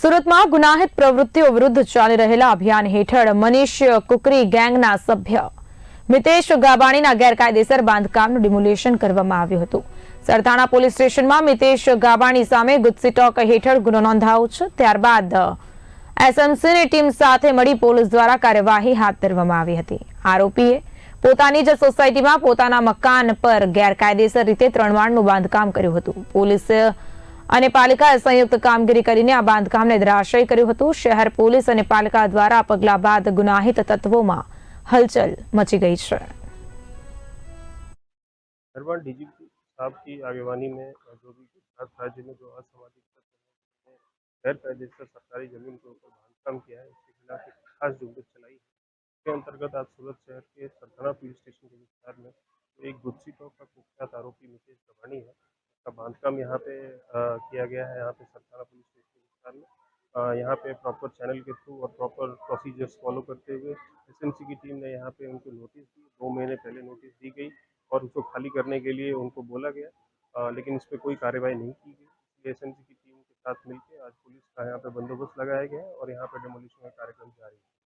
સુરતમાં ગુનાહિત પ્રવૃત્તિઓ વિરુદ્ધ ચાલી રહેલા અભિયાન હેઠળ મનીષ કુકરી ગેંગના સભ્ય મિતેશ ગાબાણીના ગેરકાયદેસર બાંધકામનું ડિમોલેશન કરવામાં આવ્યું હતું સરથાણા પોલીસ સ્ટેશનમાં મિતેશ ગાબાણી સામે ગુજસીટોક હેઠળ ગુનો નોંધાયો છે ત્યારબાદ એસએમસીની ટીમ સાથે મળી પોલીસ દ્વારા કાર્યવાહી હાથ ધરવામાં આવી હતી આરોપીએ પોતાની જ સોસાયટીમાં પોતાના મકાન પર ગેરકાયદેસર રીતે ત્રણ માળનું બાંધકામ કર્યું હતું પોલીસે અને પાલિકાએ સંયુક્ત કામગીરી કરીને આ બાંધકામને દરાષય કર્યું હતું શહેર પોલીસ અને પાલિકા દ્વારા પગલા બાદ ગુનાહિત તત્વોમાં હલચલ મચી ગઈ છે. ખરબન ડીજીપી સાબની આગેવાનીમાં જો બી ખાસ તાજેમે જે અસમાધિકતા છે ખર પ્રદેશ સરકારી જમીનનો બાંધકામ કર્યો છે તેનાથી ખાસ ઝુંબેશ ચલાવી જે અંતર્ગત આ સુરત શહેરની 17 પોલીસ સ્ટેશન વિસ્તારમાં એક ગુછિતોક પર કુખ્યાત આરોપીની કેદ કરવાની છે. का बांधकाम यहाँ पे आ, किया गया है यहाँ पे सरकारा पुलिस स्टेशन में यहाँ पे प्रॉपर चैनल के थ्रू और प्रॉपर प्रोसीजर्स फॉलो करते हुए एसएमसी की टीम ने यहाँ पे उनको नोटिस दी दो महीने पहले नोटिस दी गई और उसको खाली करने के लिए उनको बोला गया आ, लेकिन इस पर कोई कार्रवाई नहीं की गई इसलिए एस की टीम के साथ मिलकर आज पुलिस का यहाँ पे बंदोबस्त लगाया गया है और यहाँ पे डेमोलिशन का कार्यक्रम जारी है